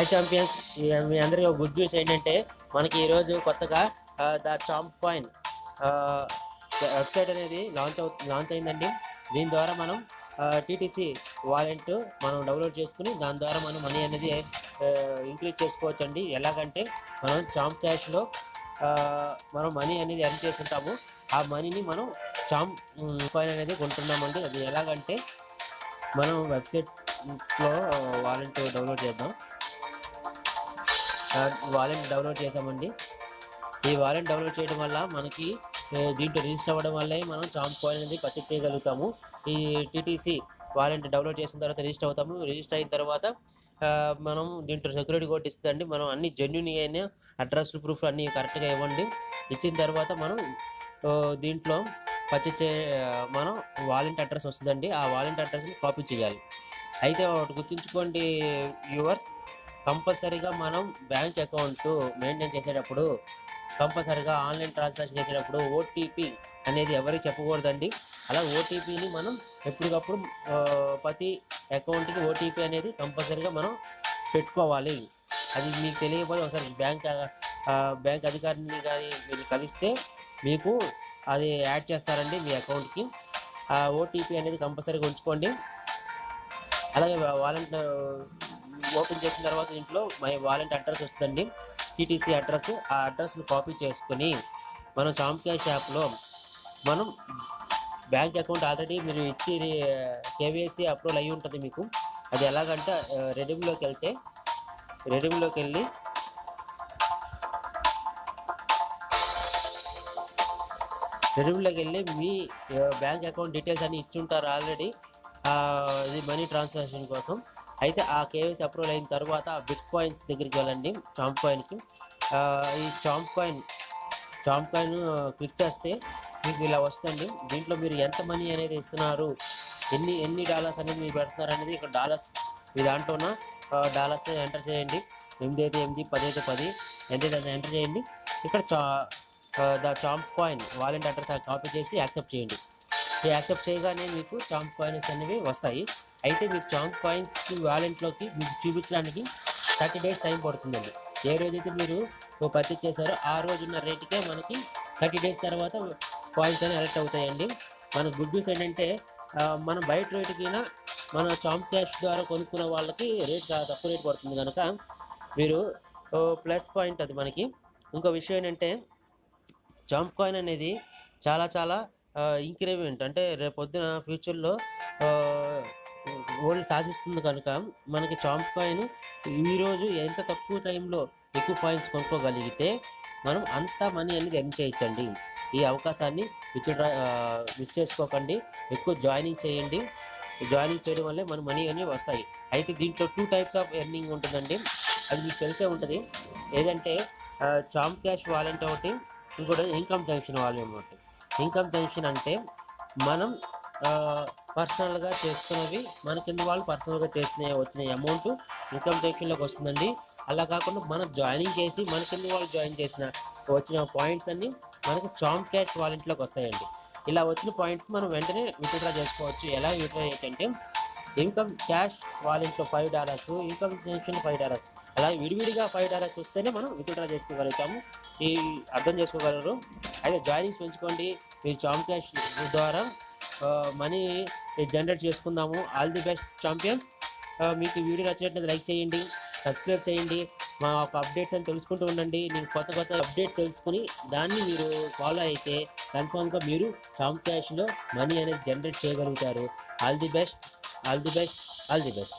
High champions మీ అందరికీ good news ఏంటంటే మనకి ఈరోజు కొత్తగా ద చాంప్ కాయిన్ వెబ్సైట్ అనేది లాంచ్ అవు లాంచ్ అయిందండి. దీని ద్వారా మనం టీటీసీ వాలెంట్ మనం డౌన్లోడ్ చేసుకుని దాని ద్వారా మనం మనీ అనేది ఇంక్రీజ్ చేసుకోవచ్చు అండి ఎలాగంటే మనం చాంప్ క్యాష్లో మనం మనీ అనేది ఎర్న్ చేసి ఉంటాము ఆ మనీని మనం చాంప్ కాయిన్ అనేది కొంటున్నామండి. అది ఎలాగంటే మనం వెబ్సైట్లో వాలెంట్ డౌన్లోడ్ చేద్దాం. వాలెట్ డౌన్లోడ్ చేసామండి ఈ వాలెట్ డౌన్లోడ్ చేయడం వల్ల మనకి దీంట్లో రిజిస్టర్ అవ్వడం వల్లే మనం చాంప్ కాయిన్ అనేది పర్చేజ్ చేయగలుగుతాము. ఈ టీటీసీ వాలెట్ డౌన్లోడ్ చేసిన తర్వాత రిజిస్టర్ అవుతాము. రిజిస్టర్ అయిన తర్వాత మనం దీంట్లో సెక్యూరిటీ కోడ్ ఇస్తుందండి. మనం అన్ని జెన్యున్ అయిన అడ్రస్ ప్రూఫ్ అన్ని కరెక్ట్గా ఇవ్వండి. ఇచ్చిన తర్వాత మనం దీంట్లో పర్చేజ్ చే మనం వాలెంట్ అడ్రస్ వస్తుందండి. ఆ వాలెంట్ అడ్రస్ని కాపీ చేయాలి. అయితే ఒకటి గుర్తుంచుకోండి వ్యూవర్స్ కంపల్సరీగా మనం బ్యాంక్ అకౌంట్ మెయింటైన్ చేసేటప్పుడు కంపల్సరీగా ఆన్లైన్ ట్రాన్సాక్షన్ చేసేటప్పుడు ఓటీపీ అనేది ఎవరికి చెప్పకూడదండి. అలా ఓటీపీని మనం ఎప్పటికప్పుడు ప్రతి అకౌంట్కి ఓటీపీ అనేది కంపల్సరీగా మనం పెట్టుకోవాలి. అది మీకు తెలియకపోతే ఒకసారి బ్యాంక్ బ్యాంక్ అధికారిని కానీ మీరు కలిస్తే మీకు అది యాడ్ చేస్తారండి మీ అకౌంట్కి. ఆ ఓటీపీ అనేది కంపల్సరీగా ఉంచుకోండి. అలాగే వాలంటీ ఓపెన్ చేసిన తర్వాత ఇంట్లో మై వాలెంట్ అడ్రస్ వస్తుందండి. TTC address. ఆ అడ్రస్ని కాపీ చేసుకుని మనం చాంప్ క్యాష్ యాప్లో మనం బ్యాంక్ అకౌంట్ ఆల్రెడీ మీరు ఇచ్చి కేవైసీ అప్రూవల్ అయ్యి ఉంటుంది మీకు. అది ఎలాగంటే రెడీమ్లోకి వెళ్తే రెడీమ్లోకి వెళ్ళి రెడీమ్లోకి వెళ్ళి మీ బ్యాంక్ అకౌంట్ డీటెయిల్స్ అన్ని ఇచ్చుంటారు ఆల్రెడీ. ఇది మనీ ట్రాన్సాక్షన్ కోసం. అయితే ఆ కేవైసీ అప్రూవల్ అయిన తర్వాత బిట్ కాయిన్స్ దగ్గరికి వెళ్ళండి చాంప్ కాయిన్కి ఈ champ coin champ coin click చేస్తే మీకు ఇలా వస్తుంది దీంట్లో మీరు ఎంత మనీ అనేది ఇస్తున్నారు ఎన్ని ఎన్ని డాలర్స్ అనేది మీరు పెడుతున్నారు అనేది ఇక్కడ డాలర్స్ మీ దాంట్లో ఉన్న డాలర్స్ ఎంటర్ చేయండి. ఎనిమిది అయితే ఎనిమిది పది అయితే పది ఎంత అయితే ఎంటర్ చేయండి. ఇక్కడ చా the champ coin wallet address copy చేసి యాక్సెప్ట్ చేయండి. యాక్సెప్ట్ చేయగానే మీకు చాంప్ కాయిన్స్ అనేవి వస్తాయి. అయితే మీకు చాంప్ కాయిన్స్ వాలెంట్లోకి మీకు చూపించడానికి థర్టీ డేస్ టైం పడుతుందండి. ఏ రోజైతే మీరు పర్చేస్ చేశారో ఆ రోజు ఉన్న రేటుకే మనకి థర్టీ డేస్ తర్వాత కాయిన్స్ అనేవి అలెక్ట్ అవుతాయండి. మన గుడ్ న్యూస్ ఏంటంటే మన మనం బయట రేటుకైనా మన చాంప్ క్యాష్ ద్వారా కొనుక్కున్న వాళ్ళకి రేట్ చాలా తక్కువ రేట్ పడుతుంది కనుక మీరు ప్లస్ పాయింట్ అది మనకి. ఇంకో విషయం ఏంటంటే జాంప్ కాయిన్ అనేది చాలా చాలా ఇంక్రిమెంట్ అంటే రేపు పొద్దున ఫ్యూచర్లో ఓల్డ్ శాసిస్తుంది కనుక మనకి చాంప్ కాయిన్ ఈరోజు ఎంత తక్కువ టైంలో ఎక్కువ పాయింట్స్ కొనుక్కోగలిగితే మనం అంత మనీ అనేది ఎర్న్ చేయించండి ఈ అవకాశాన్ని విత్డ్రా మిస్ చేసుకోకండి. ఎక్కువ జాయినింగ్ చేయండి. జాయినింగ్ చేయడం వల్లే మన మనీ అనేవి వస్తాయి. అయితే దీంట్లో టూ టైప్స్ ఆఫ్ ఎర్నింగ్ ఉంటుందండి. అది మీకు తెలిసే ఉంటుంది. ఏదంటే చాంప్ క్యాష్ వాలెంట్ ఒకటి ఇంకోటి ఇన్కమ్ జంక్షన్ వాల్యూమ్ ఒకటి. ఇన్కమ్ జంక్షన్ అంటే మనం పర్సనల్గా చేసుకున్నవి మన కింద వాళ్ళు పర్సనల్గా చేసిన వచ్చిన అమౌంట్ ఇన్కమ్ జంక్షన్లోకి వస్తుందండి. అలా కాకుండా మనం జాయినింగ్ చేసి మన కింద వాళ్ళు జాయిన్ చేసిన వచ్చిన పాయింట్స్ అన్ని మనకి చాంప్ క్యాష్ వాలెంట్లోకి వస్తాయండి. ఇలా వచ్చిన పాయింట్స్ మనం వెంటనే విత్డ్రా చేసుకోవచ్చు. ఎలా విత్డ్రా చేయొచ్చు అంటే income cash వాలెంట్లో five dollars income junction five dollars అలా విడివిడిగా ఫైవ్ డాలర్స్ వస్తేనే మనం విత్డ్రా చేసుకోగలుగుతాము. ఈ అర్థం చేసుకోగలరు? అయితే జాయినింగ్స్ పెంచుకోండి. మీరు చాంప్ క్యాష్ ద్వారా మనీ జనరేట్ చేసుకుందాము. ఆల్ ది బెస్ట్ ఛాంపియన్స్ మీకు వీడియో నచ్చినట్లయితే లైక్ చేయండి సబ్స్క్రైబ్ చేయండి. మా యొక్క అప్డేట్స్ అని తెలుసుకుంటూ ఉండండి. నేను కొత్త కొత్త అప్డేట్ తెలుసుకుని దాన్ని మీరు ఫాలో అయితే కన్ఫామ్గా మీరు ఛాంప్ క్యాష్లో మనీ అనేది జనరేట్ చేయగలుగుతారు. All the best all the best all the best